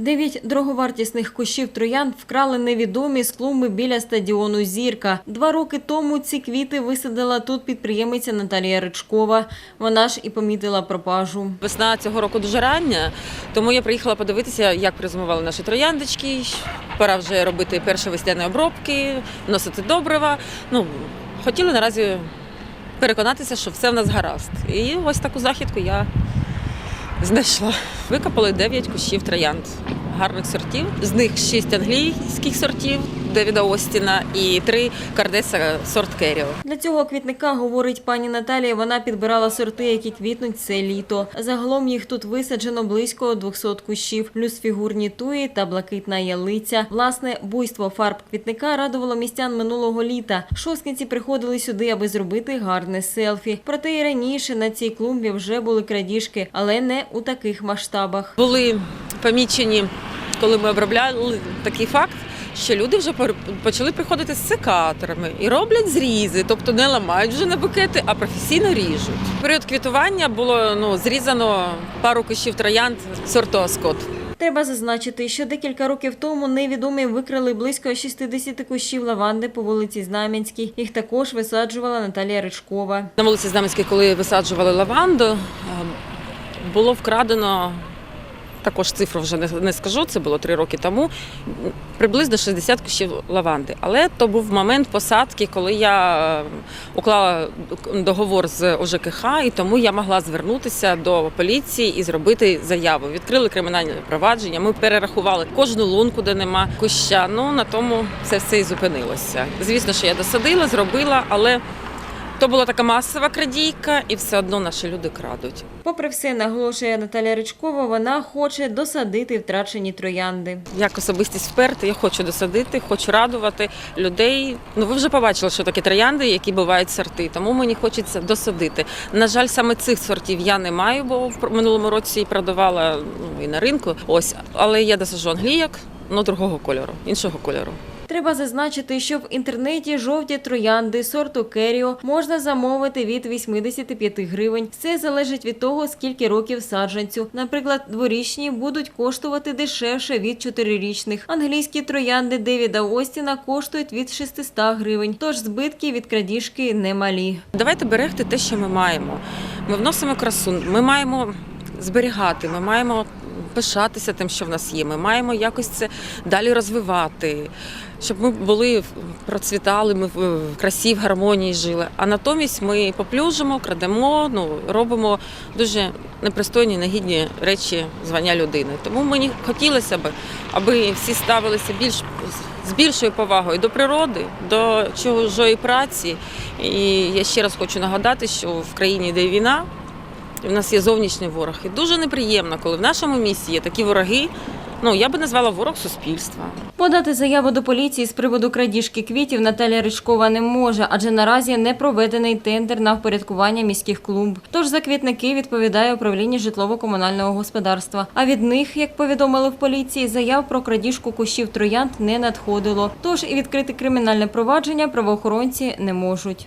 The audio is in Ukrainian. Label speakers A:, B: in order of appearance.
A: Дев'ять дороговартісних кущів троянд вкрали невідомі з клумби біля стадіону Зірка. Два роки тому ці квіти висадила тут підприємиця Наталія Ричкова. Вона ж і помітила пропажу.
B: Весна цього року дуже рання, тому я приїхала подивитися, як призимували наші трояндочки. Пора вже робити перші весняні обробки, вносити добрива. Ну, хотіли наразі переконатися, що все в нас гаразд. І ось таку західку я знайшла. Викопали 9 кущів троянд гарних сортів. З них 6 англійських сортів Девіда Остіна і 3 кардеса сорт Керіо.
A: Для цього квітника, говорить пані Наталія, вона підбирала сорти, які квітнуть це літо. Загалом їх тут висаджено близько 200 кущів, плюс фігурні туї та блакитна ялиця. Власне, буйство фарб квітника радувало містян минулого літа. Шосткинці приходили сюди, аби зробити гарне селфі. Проте і раніше на цій клумбі вже були крадіжки, але не у таких масштабах.
B: були помічені, коли ми обробляли такий факт, що люди вже почали приходити з секаторами і роблять зрізи, тобто не ламають вже на букети, а професійно ріжуть. В період квітування було ну, зрізано пару кущів троянд сорту Аскот.
A: Треба зазначити, що декілька років тому невідомі викрали близько 60 кущів лаванди по вулиці Знам'янській. Їх також висаджувала Наталія Ричкова.
B: На вулиці Знам'янській, коли висаджували лаванду, е, було вкрадено. Також цифру вже не, скажу, це було три роки тому. Приблизно 60 кущів лаванди. Але то був момент посадки, коли я е, уклала договор з ОЖКХ, і тому я могла звернутися до поліції і зробити заяву. Відкрили кримінальне провадження. Ми перерахували кожну лунку, де нема куща. Ну на тому це все і зупинилося. Звісно, що я досадила, зробила, але то була така масова крадійка, і все одно наші люди крадуть.
A: Попри все, наголошує Наталія Ричкова, вона хоче досадити втрачені троянди.
B: Як особистість вперта, я хочу досадити, хочу радувати людей. Ну ви вже побачили, що таке троянди, які бувають сорти. Тому мені хочеться досадити. На жаль, саме цих сортів я не маю, бо в минулому році продавала ну, і на ринку. Ось, але я досаджу англійок, ну другого кольору, іншого кольору.
A: Треба зазначити, що в інтернеті жовті троянди сорту Керіо можна замовити від 85 гривень. Все залежить від того, скільки років саджанцю. Наприклад, дворічні будуть коштувати дешевше від чотирирічних. Англійські троянди Девіда Остіна коштують від 600 гривень. Тож збитки від крадіжки немалі.
B: Давайте берегти те, що ми маємо. Ми вносимо красу, ми маємо зберігати, ми маємо пишатися тим, що в нас є. Ми маємо якось це далі розвивати, щоб ми були процвітали, ми в красі, в гармонії жили. А натомість ми поплюжимо, крадемо, ну робимо дуже непристойні, негідні речі звання людини. Тому мені хотілося б, аби всі ставилися більш з більшою повагою до природи, до чужої праці. І я ще раз хочу нагадати, що в країні йде війна, в нас є зовнішній ворог. І дуже неприємно, коли в нашому місті є такі вороги. Ну я би назвала ворог суспільства.
A: Подати заяву до поліції з приводу крадіжки квітів Наталія Ричкова не може, адже наразі не проведений тендер на впорядкування міських клумб. Тож за квітники відповідає управління житлово-комунального господарства. А від них, як повідомили в поліції, заяв про крадіжку кущів троянд не надходило. Тож і відкрити кримінальне провадження правоохоронці не можуть.